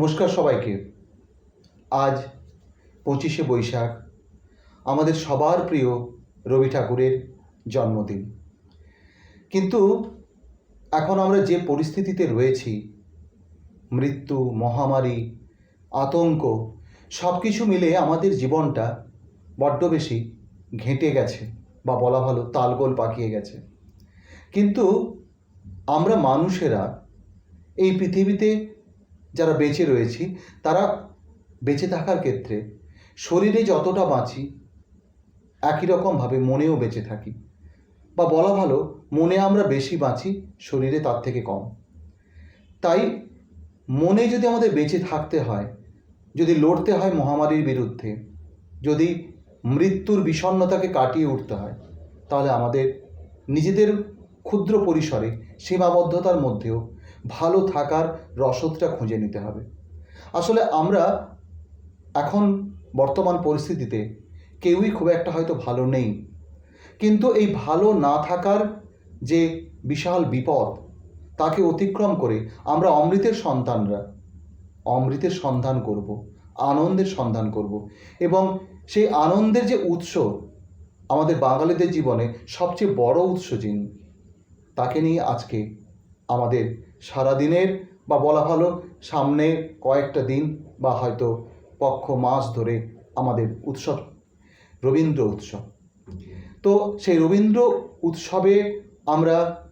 নমস্কার সবাইকে। আজ পঁচিশে বৈশাখ, আমাদের সবার প্রিয় রবি ঠাকুরের জন্মদিন। কিন্তু এখন আমরা যে পরিস্থিতিতে রয়েছি, মৃত্যু, মহামারী, আতঙ্ক সব কিছু মিলে আমাদের জীবনটা বড্ড বেশি ঘেঁটে গেছে বা বলা ভালো তালগোল পাকিয়ে গেছে। কিন্তু আমরা মানুষেরা এই পৃথিবীতে যারা বেঁচে রয়েছি, তারা বেঁচে থাকার ক্ষেত্রে শরীরে যতটা বাঁচি, একই রকমভাবে মনেও বেঁচে থাকি। বা বলা ভালো, মনে আমরা বেশি বাঁচি, শরীরে তার থেকে কম। তাই মনে যদি আমাদের বেঁচে থাকতে হয়, যদি লড়তে হয় মহামারীর বিরুদ্ধে, যদি মৃত্যুর বিষণ্ণতাকে কাটিয়ে উঠতে হয়, তাহলে আমাদের নিজেদের ক্ষুদ্র পরিসরে সীমাবদ্ধতার মধ্যেও ভালো থাকার রসদটা খুঁজে নিতে হবে। আসলে আমরা এখন বর্তমান পরিস্থিতিতে কেউই খুব একটা হয়তো ভালো নেই। কিন্তু এই ভালো না থাকার যে বিশাল বিপদ, তাকে অতিক্রম করে আমরা অমৃতের সন্তানরা, অমৃতের সন্ধান করব, আনন্দের সন্ধান করব এবং সেই আনন্দের যে উৎস আমাদের বাঙালিদের জীবনে সবচেয়ে বড় উৎস যিনি, তাকে নিয়ে আজকে আমাদের সারাদিনের বা বলা ভালো সামনে কয়েকটা দিন বা হয়তো পক্ষ মাস ধরে আমাদের উৎসব, রবীন্দ্র উৎসব। তো সেই রবীন্দ্র উৎসবে আমরা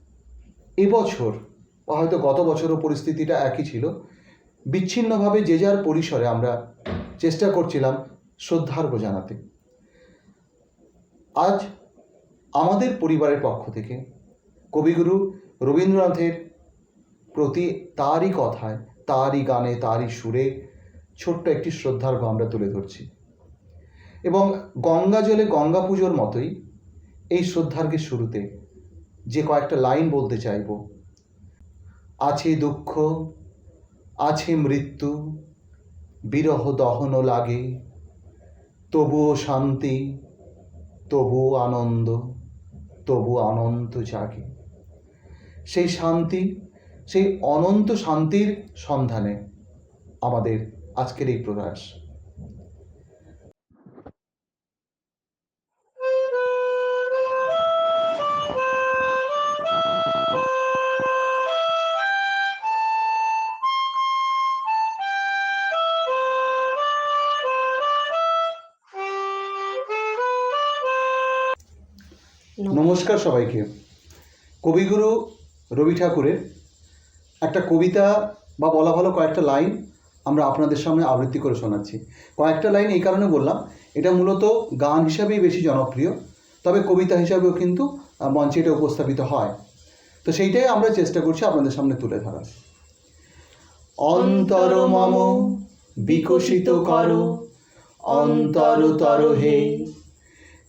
এবছর বা হয়তো গত বছরও পরিস্থিতিটা একই ছিল, বিচ্ছিন্নভাবে যে যার পরিসরে আমরা চেষ্টা করছিলাম শ্রদ্ধার্ঘ জানাতে। আজ আমাদের পরিবারের পক্ষ থেকে কবিগুরু রবীন্দ্রনাথের প্রতি তারই কথায়, তারই গানে, তারই সুরে ছোট্ট একটি শ্রদ্ধার্ঘ আমরা তুলে ধরছি। এবং গঙ্গা জলে গঙ্গা পুজোর মতোই এই শ্রদ্ধার্ঘের শুরুতে যে কয়েকটা লাইন বলতে চাইব। আছে দুঃখ, আছে মৃত্যু, বিরহ দহন লাগে, তবুও শান্তি, তবুও আনন্দ তবু আনন্দ জাগে। সেই শান্তি সেই অনন্ত শান্তির সন্ধানে আমাদের আজকের এই প্রয়াস। নমস্কার। সবাইকে। কবিগুরু রবি ঠাকুরের একটা কবিতা বা বলা ভালো কয়েকটা লাইন আমরা আপনাদের সামনে আবৃত্তি করে শোনাচ্ছি। কয়েকটা লাইন এই কারণে বললাম, এটা মূলত গান হিসাবেই বেশি জনপ্রিয়, তবে কবিতা হিসাবেও কিন্তু মঞ্চে এটা উপস্থাপিত হয়। তো সেইটাই আমরা চেষ্টা করছি আপনাদের সামনে তুলে ধরার। অন্তর মম, বিকশিত করো অন্তরতর হে,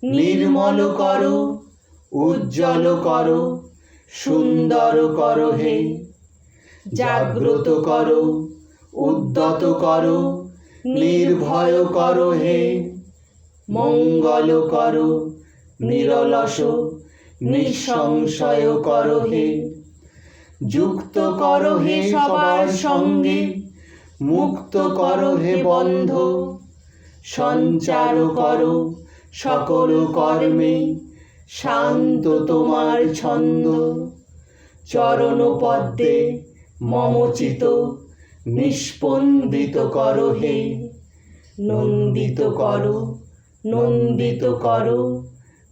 নির্মল করো, উজ্জ্বল করো, সুন্দর করো হে। জাগ্রত করো, উদ্যত করো, নির্ভয় করো হে। মঙ্গল করো, নিরলস, নিঃসংশয় করো হে। যুক্ত করো হে সবার সঙ্গে, মুক্ত করো হে বন্ধ। সঞ্চার করো সকল কর্মে, শান্ত তোমার ছন্দ। চরণ পদ্মে মমচিত নিষ্পন্দিত কর হে। নন্দিত কর নন্দিত কর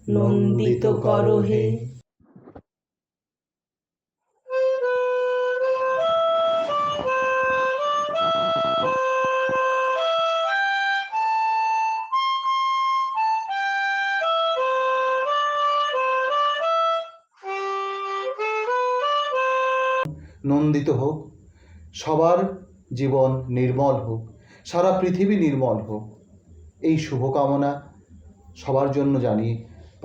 নন্দিত কর হে। নন্দিত হোক, সবার জীবন নির্মল হোক, সারা পৃথিবী নির্মল হোক। এই শুভকামনা সবার জন্য জানিয়ে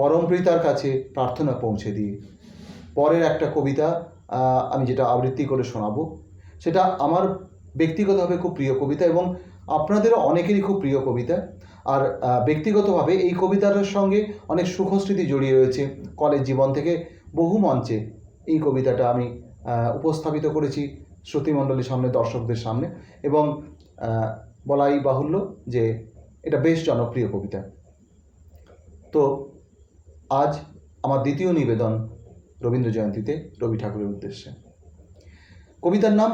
পরমপ্রিতার কাছে প্রার্থনা পৌঁছে দিয়ে পরের একটা কবিতা আমি যেটা আবৃত্তি করে শোনাবো, সেটা আমার ব্যক্তিগতভাবে খুব প্রিয় কবিতা এবং আপনাদেরও অনেকেরই খুব প্রিয় কবিতা। আর ব্যক্তিগতভাবে এই কবিতাটার সঙ্গে অনেক সুখস্মৃতি জড়িয়ে রয়েছে কলেজ জীবন থেকে বহু মঞ্চে। এই কবিতাটা আমি উপস্থাপিত করেছি শ্রুতিমণ্ডলীর সামনে, দর্শকদের সামনে। এবং বলাই বাহুল্য যে এটা বেশ জনপ্রিয় কবিতা। তো আজ আমার দ্বিতীয় নিবেদন রবীন্দ্র জয়ন্তীতে রবি ঠাকুরের উদ্দেশ্যে। কবিতার নাম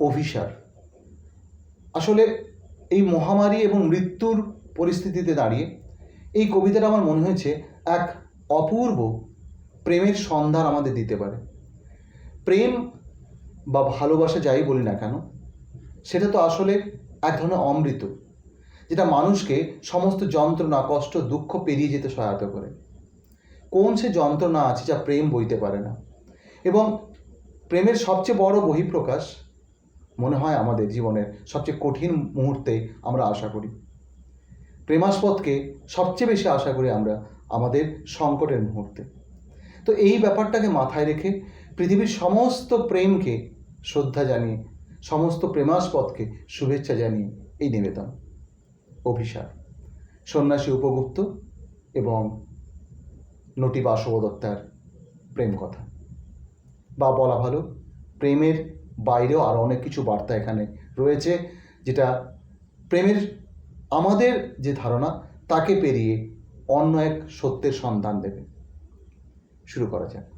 অভিসার। আসলে এই মহামারী এবং মৃত্যুর পরিস্থিতিতে দাঁড়িয়ে এই কবিতাটা আমার মনে হয়েছে এক অপূর্ব প্রেমের সন্ধান আমাদের দিতে পারে। প্রেম বা ভালোবাসা যাই বলি না কেন, সেটা তো আসলে এক ধরনের অমৃত, যেটা মানুষকে সমস্ত যন্ত্রণা, কষ্ট, দুঃখ পেরিয়ে যেতে সহায়তা করে। কোন সে যন্ত্রণা আছে যা প্রেম বইতে পারে না? এবং প্রেমের সবচেয়ে বড় বহিঃপ্রকাশ মনে হয় আমাদের জীবনের সবচেয়ে কঠিন মুহূর্তে আমরা আশা করি। প্রেমাস্পদকে সবচেয়ে বেশি আশা করি আমরা আমাদের সংকটের মুহূর্তে। তো এই ব্যাপারটাকে মাথায় রেখে পৃথিবীর সমস্ত প্রেমকে শ্রদ্ধা জানিয়ে, সমস্ত প্রেমাস্পদকে শুভেচ্ছা জানিয়ে এই নিবেদন, অভিশাপ। সন্ন্যাসী উপগুপ্ত এবং নটি বাসব দত্তার প্রেম কথা। বা বলা ভালো, প্রেমের বাইরেও আরও অনেক কিছু বার্তা এখানে রয়েছে, যেটা প্রেমের আমাদের যে ধারণা, তাকে পেরিয়ে অন্য এক সত্যের সন্ধান দেবে। শুরু করা যাক।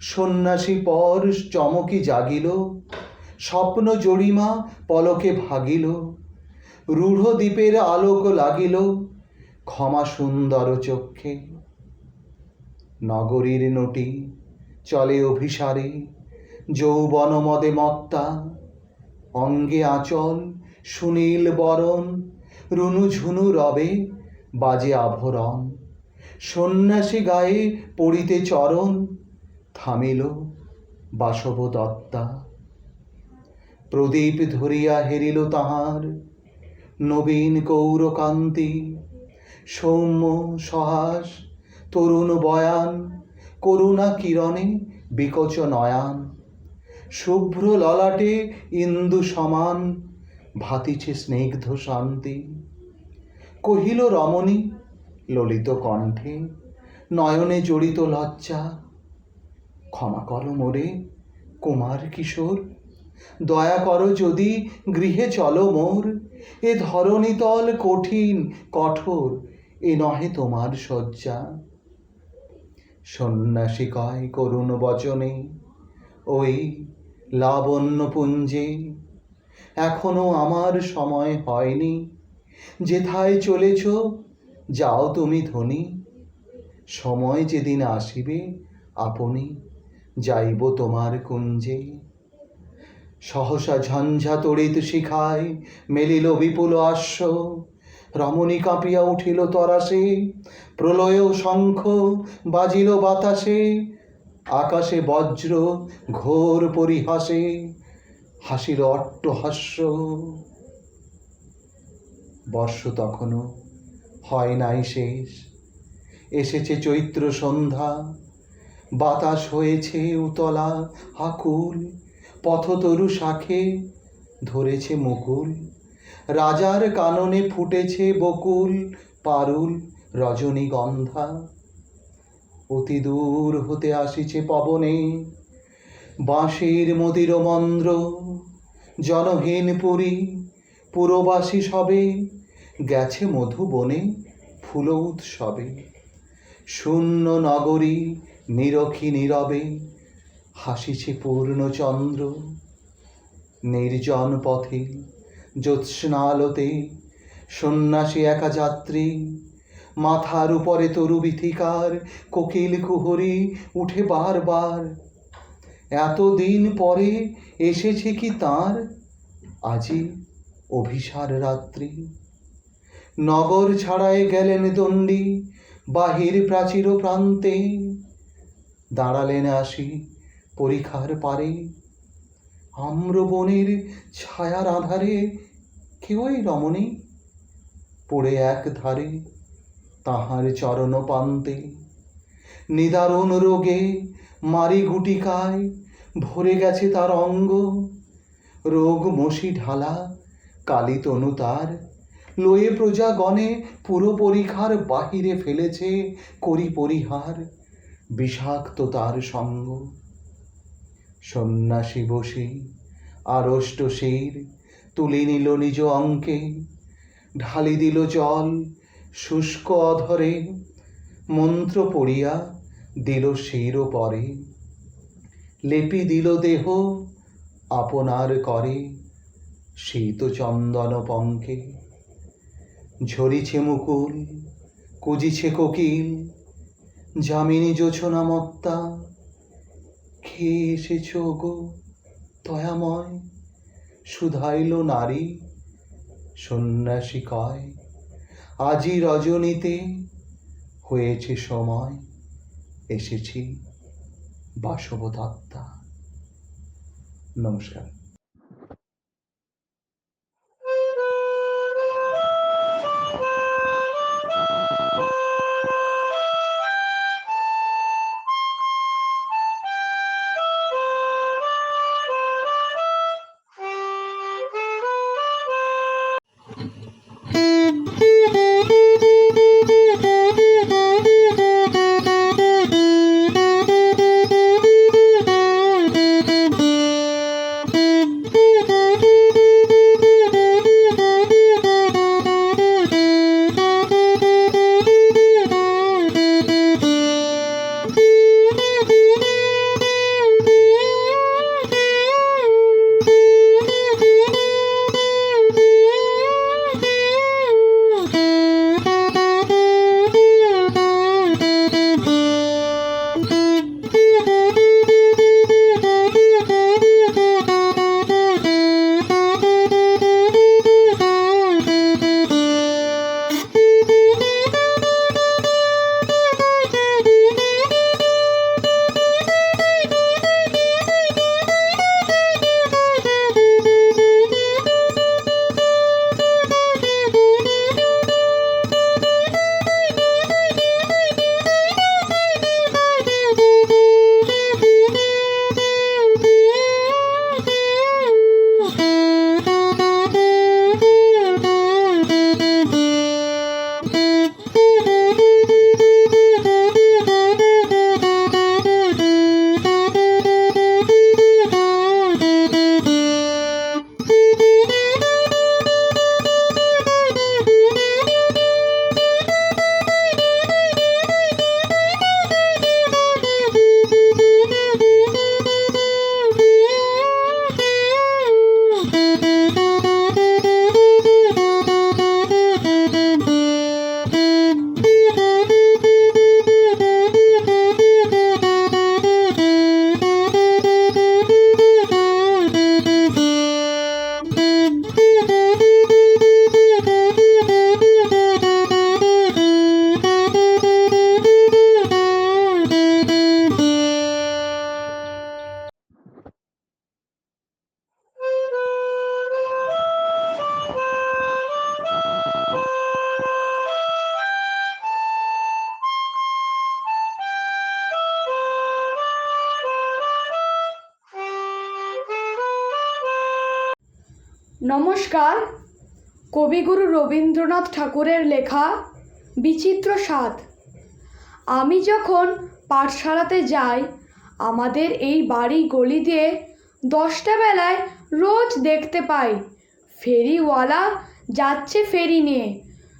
সন্ন্যাসী পর চমকি জাগিল, স্বপ্ন জড়িমা পলকে ভাগিল রূঢ় দ্বীপের আলোক লাগিল ক্ষমা সুন্দর চক্ষে। নগরীর নটি চলে অভিসারে, যৌবন মদে মত্তা, অঙ্গে আঁচল সুনীল বরণ, রুনু ঝুনু রবে বাজে আভরণ। সন্ন্যাসী গায়ে পড়িতে চরণ থামিল বাসব দত্তা প্রদীপ ধরিয়া হেরিল তাহার, নবীন কৌরকান্তি সৌম্য সহাস, তরুণ বয়ান, করুণা কিরণে বিকচ নয়ান। শুভ্র ললাটে ইন্দু সমান, ভাতিছে স্নিগ্ধ শান্তি। কহিল রমণী, ললিত কণ্ঠে, নয়নে জড়িত লজ্জা ক্ষমা করো মোরে, কুমার কিশোর। দয়া করো যদি গৃহে চলো মোর, এ ধরণীতল কঠিন, কঠোর, এ নহে তোমার শয্যা। সন্ন্যাসী কয় করুণ বচনে, ওই লাবণ্য পুঞ্জে, এখনও আমার সময় হয়নি। যেথায় চলেছ, যাও তুমি ধনী। সময় যেদিন আসিবে, আপনি যাইব তোমার কুঞ্জে। সহসা ঝঞ্ঝা তড়িৎ শিখায়, মেলিল বিপুল আশ্ব। রমণী কাঁপিয়া উঠিল তরাসে, প্রলয় শঙ্খ বাজিল বাতাসে, আকাশে বজ্র ঘোর পরিহাসে, হাসিল অট্টহাস্য বর্ষ তখনও হয় নাই শেষ, এসেছে চৈত্র সন্ধ্যা। বাতাস হয়েছে উতলা আকুল, পথতরু শাখে ধরেছে মুকুল। রাজার কাননে ফুটেছে বকুল, পারুল, রজনীগন্ধা। অতি দূর হতে আসিছে পবনে, বাঁশির মদির মন্দ্র জনহীন পুরী, পুরবাসী সবে, গেছে মধুবনে ফুল উৎসবে। শূন্য নগরী নিরখী নীরবে, হাসিছে পূর্ণচন্দ্র নির্জন পথে, জ্যোৎস্নালোতে, সন্ন্যাসী একা যাত্রী মাথার উপরে তরু বিথিকার, কোকিল কুহরি উঠে বারবার। এতদিন পরে এসেছে কি তার? আজি অভিসার রাত্রি। নগর ছাড়ায় গেলেন দণ্ডী, বাহির প্রাচীর প্রান্তে। দাঁড়ালেন আসি পরীক্ষার পারে। আম্রবনের ছায়ার আধারে কেউই রমণী পড়ে এক ধারে তাহার চরণ পান্তে নিদারুণ রোগে মারি গুটিকায় ভরে গেছে তার অঙ্গ। রোগ মশি ঢালা কালী তনু তার। লয়ে প্রজাগণে পুরো পরিখার বাহিরে ফেলেছে করি পরিহার। বিষাক্ত তার সঙ্গ। সন্ন্যাসী বসে আড়ষ্ট শির, তুলে নিল নিজ অঙ্কে, ঢালি দিল জল শুষ্ক অধরে, মন্ত্র পড়িয়া দিল শির পরে। লেপি দিল দেহ আপনার করে, শীত চন্দন পঙ্কে। ঝরিছে মুকুল, কুজিছে কোকিল যামিনী জোছনা মত্তা খেয়ে এসেছ গো দয়াময়? শুধাইল নারী সন্ন্যাসী কয় আজি রজনীতে হয়েছে সময়, এসেছি বাসবদত্তা। নমস্কার। নমস্কার। কবিগুরু রবীন্দ্রনাথ ঠাকুরের লেখা বিচিত্র স্বাদ। আমি যখন পাঠশালাতে যাই, আমাদের এই বাড়ি গলি দিয়ে দশটা বেলায় রোজ দেখতে পাই, ফেরিওয়ালা যাচ্ছে ফেরি নিয়ে।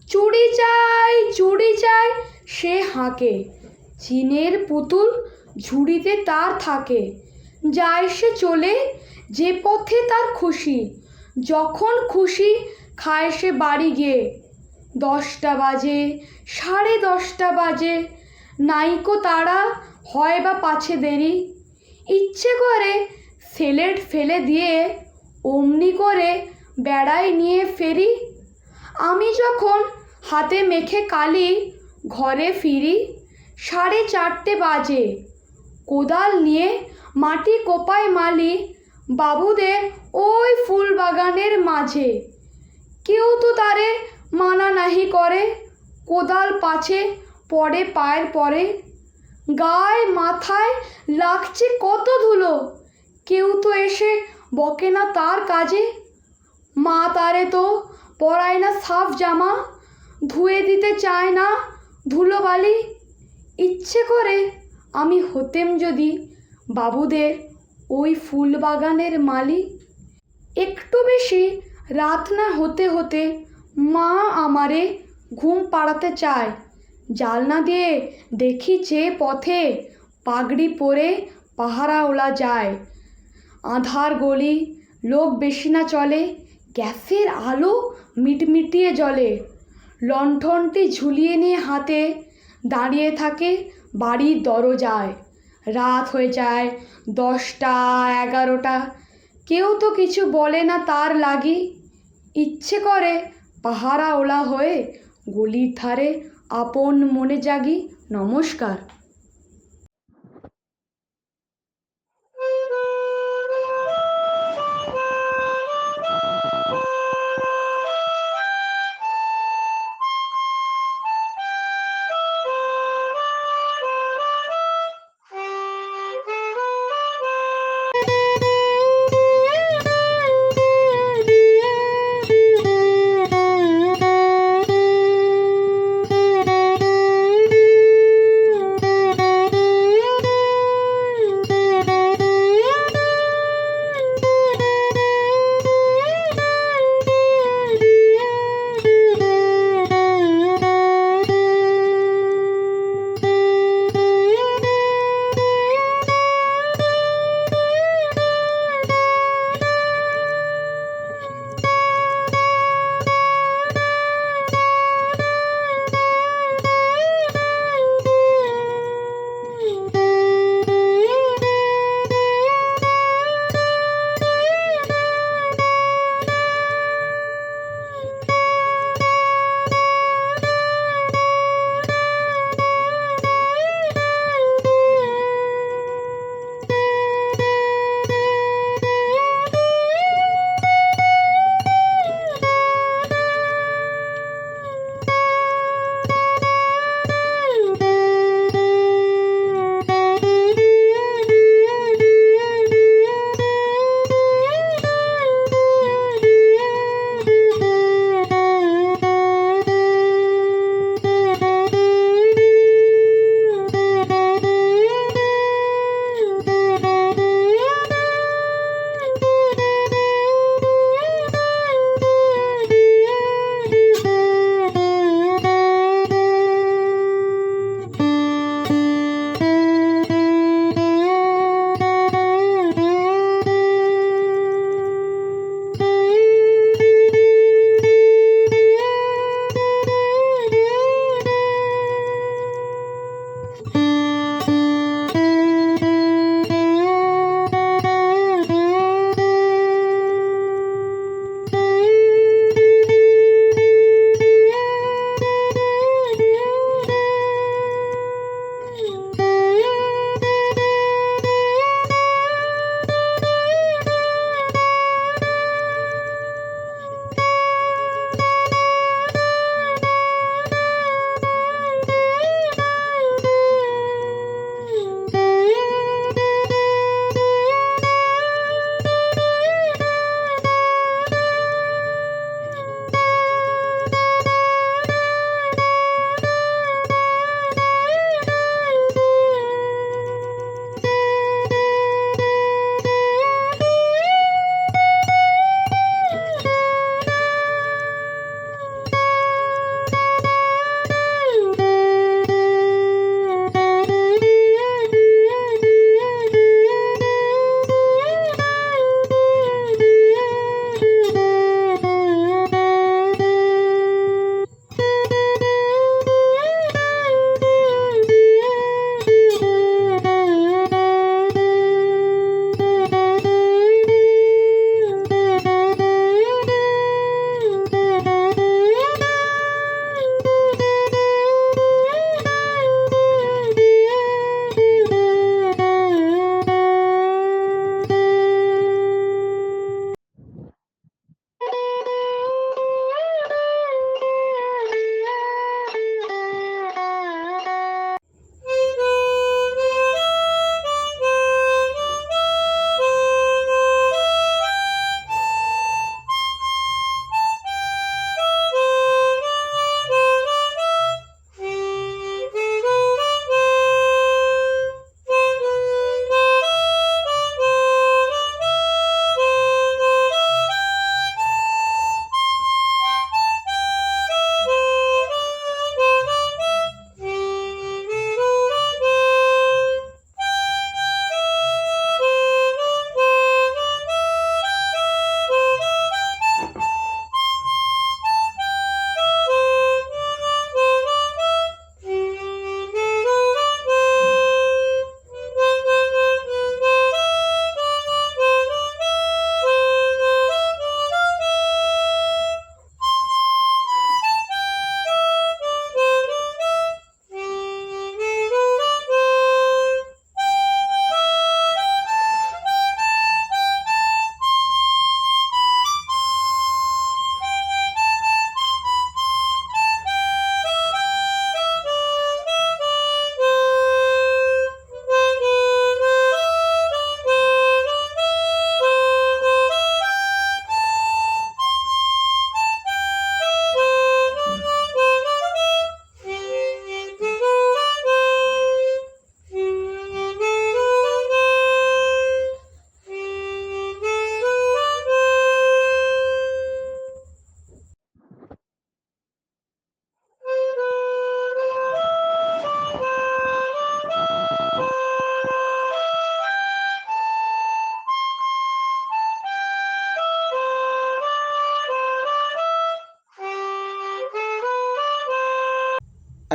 চুড়ি চাই চুড়ি চাই, সে হাঁকে। চিনের পুতুল ঝুড়িতে তার থাকে। যায় সে চলে, যে পথে তার খুশি। যখন খুশি খায় সে বাড়ি গিয়ে। দশটা বাজে, সাড়ে দশটা বাজে। নাইকো তারা হয় বা পাছে দেরি। ইচ্ছে করে সেলেট ফেলে দিয়ে অমনি করে বেড়ায় নিয়ে ফেরি। আমি যখন হাতে মেখে কালি, ঘরে ফিরি, সাড়ে চারটে বাজে। কোদাল নিয়ে মাটি কোপায় মালি বাবুদের ওই ফুল বাগানের মাঝে। কেউ তো তারে মানা নাহি করে, কোদাল পাছে পড়ে পায়ের পরে। গায়ে মাথায় লাগছে কত ধুলো, কেউ তো এসে বকে না তার কাজে। মা তারে তো পরায় না সাফ জামা, ধুয়ে দিতে চায় না ধুলোবালি ইচ্ছে করে আমি হতেম যদি বাবুদের ওই ফুল বাগানের মালি একটু বেশি রাত না হতে হতে মা আমারে ঘুম পাড়াতে চায়। জালনা দিয়ে দেখি যে পথে পাগড়ি পরে পাহারা ওলা যায়। আধার গলি, লোক বেশি না চলে, গ্যাসের আলো মিটমিটিয়ে জ্বলে। লণ্ঠনটি ঝুলিয়ে নিয়ে হাতে দাঁড়িয়ে থাকে বাড়ির দরজায়। রাত হয়ে যায়, দশটা, এগারোটা। কেউ তো কিছু বলে না তার লাগি। ইচ্ছে করে পাহারা ওলা হয়ে গলির ধারে আপন মনে জাগি। নমস্কার।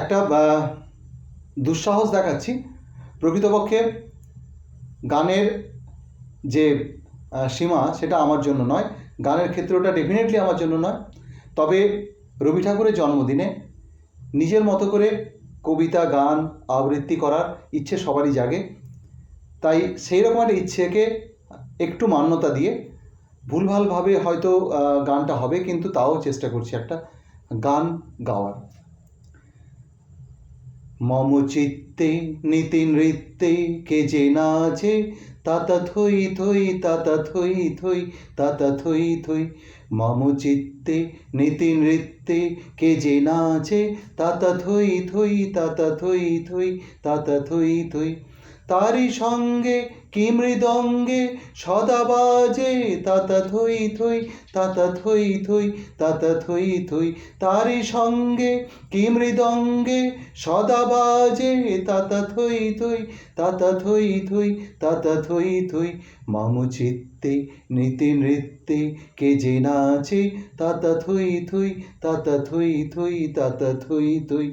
একটা দুঃসাহস দেখাচ্ছি। প্রকৃতপক্ষে গানের যে সীমা সেটা আমার জন্য নয়, গানের ক্ষেত্রটা ডেফিনেটলি আমার জন্য নয়। তবে রবি ঠাকুরের জন্মদিনে নিজের মতো করে কবিতা, গান, আবৃত্তি করার ইচ্ছে সবারই জাগে। তাই সেই রকম একটা ইচ্ছেকে একটু মান্যতা দিয়ে ভুলভালভাবে হয়তো গানটা হবে, কিন্তু তাও চেষ্টা করছি একটা গান গাওয়ার। মম চিত্তে নীতি নৃত্যে কে যে আছে তাতা থই থই তাতা থই থই তাতা থই থই। মম চিত্তে নীতি নৃত্যে কে যে আছে তাতা থই থই তাতা থই থই তাতা থই থই। তারই সঙ্গে কি মৃদঙ্গে সদা বাজে তাতা থই থই তাতা থই থই তাতা থই থই। তারি সঙ্গে কি মৃদঙ্গে সদা বাজে তাতা থই থই তাতা থই থই তাতা থই থই। মম চিত্তে নীতি নৃত্যে কে যে নাচে তাতা থই থই তাতা থই থই তাতা থই থই।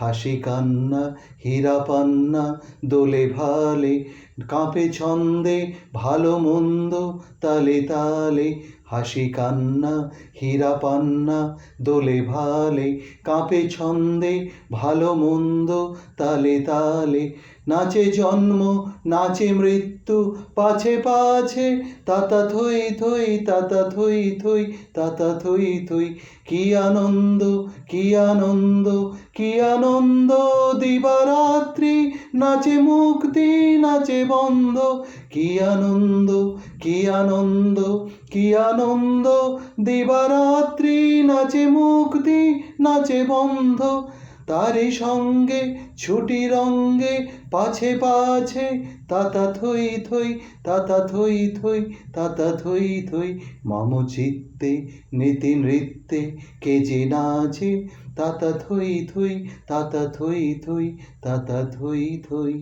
হাসি কান্না, হীরা পান্না, দোলে ভালে, কাঁপে ছন্দে, ভালো মন্দ, তালে তালে। হাসি কান্না, হীরা পান্না, দোলে ভালে, কাঁপে ছন্দে, ভালো মন্দ, তালে তালে। নাচে জন্ম, নাচে মৃত্যু, পাছে পাছে তাতা থই থই তাতা থই থই তাতা থই থই। কি আনন্দ কি আনন্দ কি আনন্দ, দিবারাত্রি। নাচে মুক্তি, নাচে বন্ধ। কি আনন্দ কি আনন্দ কি আনন্দ, দিবারাত্রি। নাচে মুক্তি, নাচে বন্ধ। তারি সঙ্গে ছুটি রঙ্গে পাছে পাছে, তাতা থই থই, তাতা থই থই, তাতা থই থই, মম চিত্তে, নীতি নৃত্যে, কে যে নাচে, তাতা থই থই, তাতা থই থই, তাতা থই থই।